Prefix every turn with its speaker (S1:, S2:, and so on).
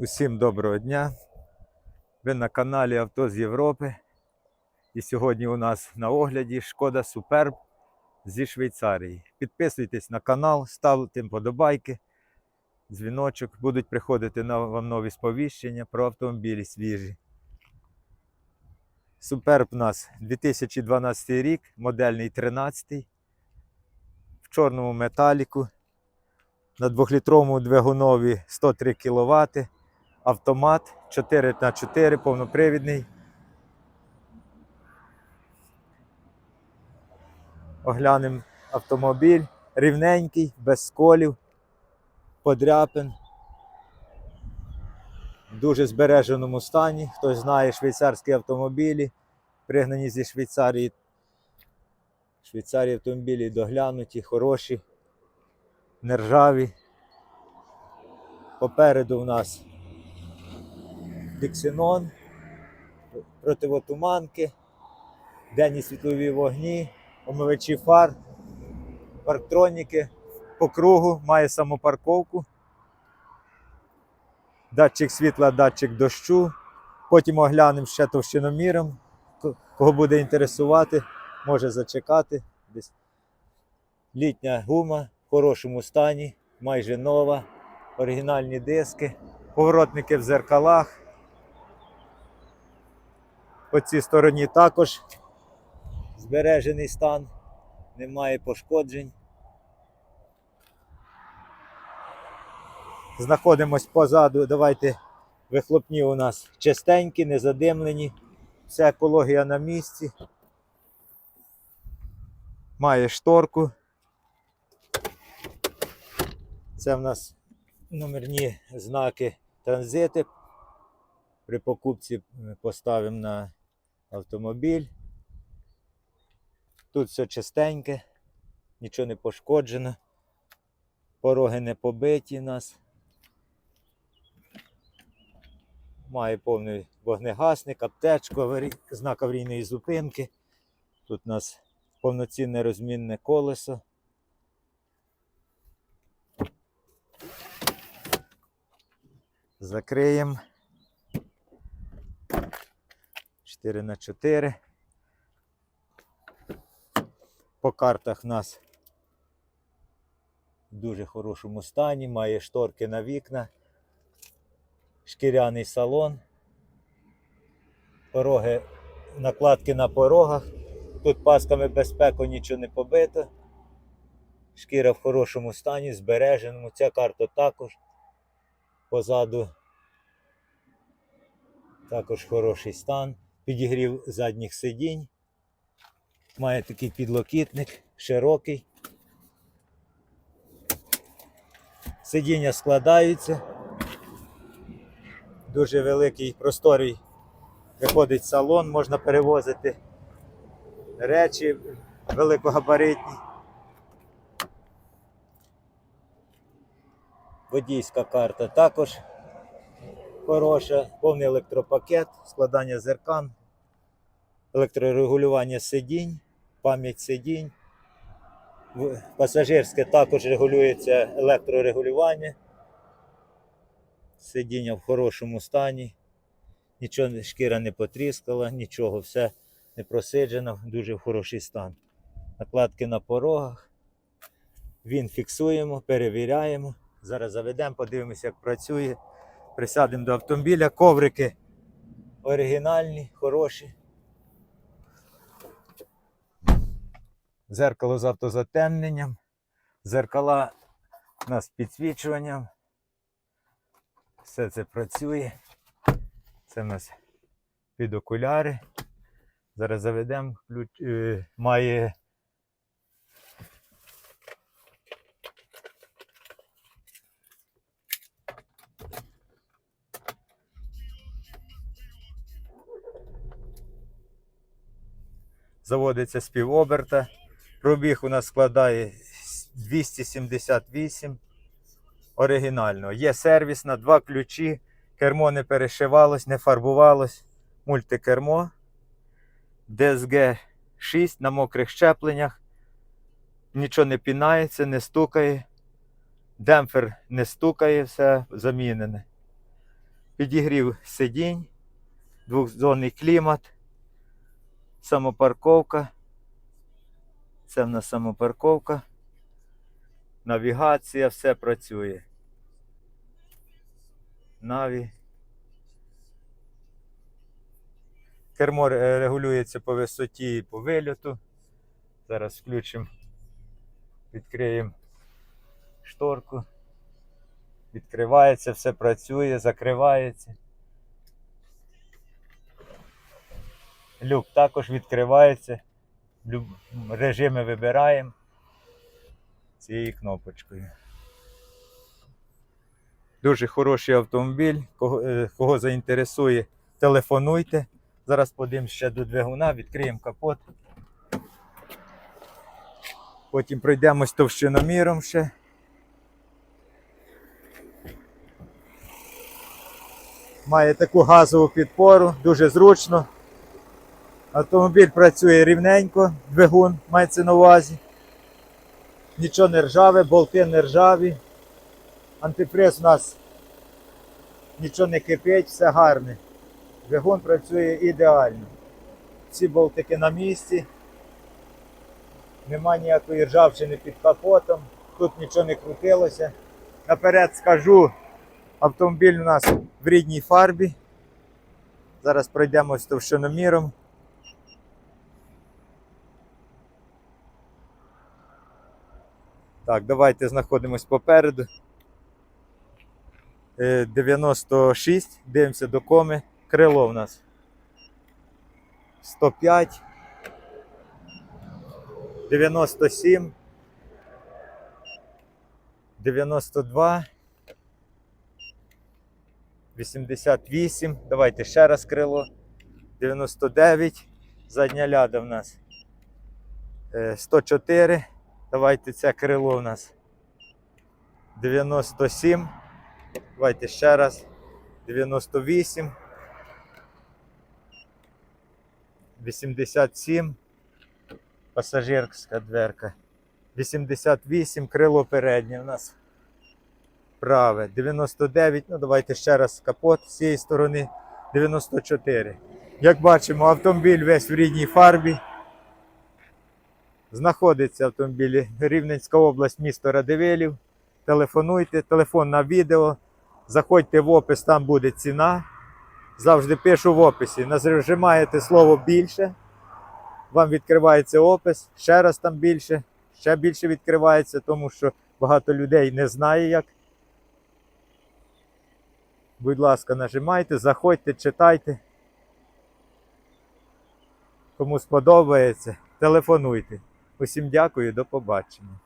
S1: Усім доброго дня. Ви на каналі Авто з Європи. І сьогодні у нас на огляді шкода Суперб зі Швейцарії. Підписуйтесь на канал, ставте вподобайки, дзвіночок. Будуть приходити на вам нові сповіщення про автомобілі свіжі. Суперб у нас 2012 рік, модельний 13 в чорному металіку. На 2-літровому двигунові 103 кВт, автомат 4х4, повнопривідний. Оглянемо автомобіль, рівненький, без сколів, подряпин. В дуже збереженому стані. Хтось знає швейцарські автомобілі, пригнані зі Швейцарії. Швейцарії автомобілі доглянуті, хороші, нержаві. Попереду у нас Диксинон, противотуманки, денні світлові вогні, омивачі фар, парктроніки по кругу, має самопарковку, датчик світла, датчик дощу. Потім оглянемо ще товщиноміром. Кого буде інтересувати, може зачекати. Десь. Літня гума в хорошому стані, майже нова, оригінальні диски, поворотники в зеркалах. По цій стороні також збережений стан, немає пошкоджень. Знаходимось позаду. Давайте вихлопні у нас чистенькі, не задимлені. Вся екологія на місці. Має шторку. Це в нас номерні знаки транзити. При покупці поставимо на автомобіль. Тут все чистеньке, нічого не пошкоджено. Пороги не побиті нас. Має повний вогнегасник, аптечку, знак аварійної зупинки. Тут у нас повноцінне розмінне колесо. Закриємо. 4 на 4. По картах в нас в дуже хорошому стані, має шторки на вікна, шкіряний салон, пороги, накладки на порогах. Тут пасками безпеку нічого не побито. Шкіра в хорошому стані, збереженому. Ця карта також позаду також хороший стан. Підігрів задніх сидінь. Має такий підлокітник, широкий. Сидіння складаються. Дуже великий просторий виходить салон, можна перевозити речі великогабаритні. Водійська карта також хороша, повний електропакет, складання зеркан, електрорегулювання сидінь, пам'ять сидінь. Пасажирське також регулюється електрорегулювання. Сидіння в хорошому стані. Нічого шкіра не потріскала, нічого, все не просиджено, дуже в хороший стан. Накладки на порогах. Він фіксуємо, перевіряємо. Зараз заведемо, подивимося, як працює. Присядемо до автомобіля. Коврики оригінальні, хороші. Зеркало з автозатемненням. Зеркала нас з підсвічуванням. Все це працює. Це в нас під окуляри. Зараз заведемо. Ключ, е, має заводиться з півоберта. Пробіг у нас складає 278 оригінально. Є сервіс на два ключі, кермо не перешивалось, не фарбувалось. Мультикермо. DSG 6 на мокрих щепленнях. Нічого не пінається, не стукає. Демпфер не стукає, все замінене. підігрів сидінь, двохзонний клімат, самопарковка. Це в нас самопарковка. Навігація, все працює. Наві. Кермо регулюється по висоті і по вильоту. Зараз включимо, відкриємо шторку. Відкривається, все працює, закривається. Люк також відкривається. Режими вибираємо цією кнопочкою. Дуже хороший автомобіль. Кого, е, кого заінтересує, телефонуйте. Зараз подивимось ще до двигуна, відкриємо капот. Потім пройдемось товщиноміром ще. Має таку газову підпору, дуже зручно. Автомобіль працює рівненько, двигун мається на увазі. Нічого не ржаве, болти не ржаві. Антифриз у нас нічого не кипить, все гарне. Двигун працює ідеально. Всі болтики на місці. Нема ніякої ржавчини під капотом. Тут нічого не крутилося. Наперед скажу, автомобіль у нас в рідній фарбі. Зараз пройдемо з товщиноміром. Так, давайте знаходимось попереду. Е, 96, дивимося до коми. Крило в нас 105, 97, 92, 88. Давайте ще раз крило. 99. Задня ляда в нас. Е, 104. Давайте це крило у нас. 97. Давайте ще раз. 98. 87. Пасажирська дверка. 88. Крило переднє у нас. Праве. 99. Ну, давайте ще раз капот з цієї сторони. 94. Як бачимо, автомобіль весь в рідній фарбі. Знаходиться автомобіль Рівненська область, місто Радивилів. Телефонуйте, телефон на відео. Заходьте в опис, там буде ціна. Завжди пишу в описі. Нажимаєте слово більше. Вам відкривається опис. Ще раз там більше, ще більше відкривається, тому що багато людей не знає як. Будь ласка, нажимайте, заходьте, читайте. Кому сподобається, телефонуйте. Усім дякую, до побачення.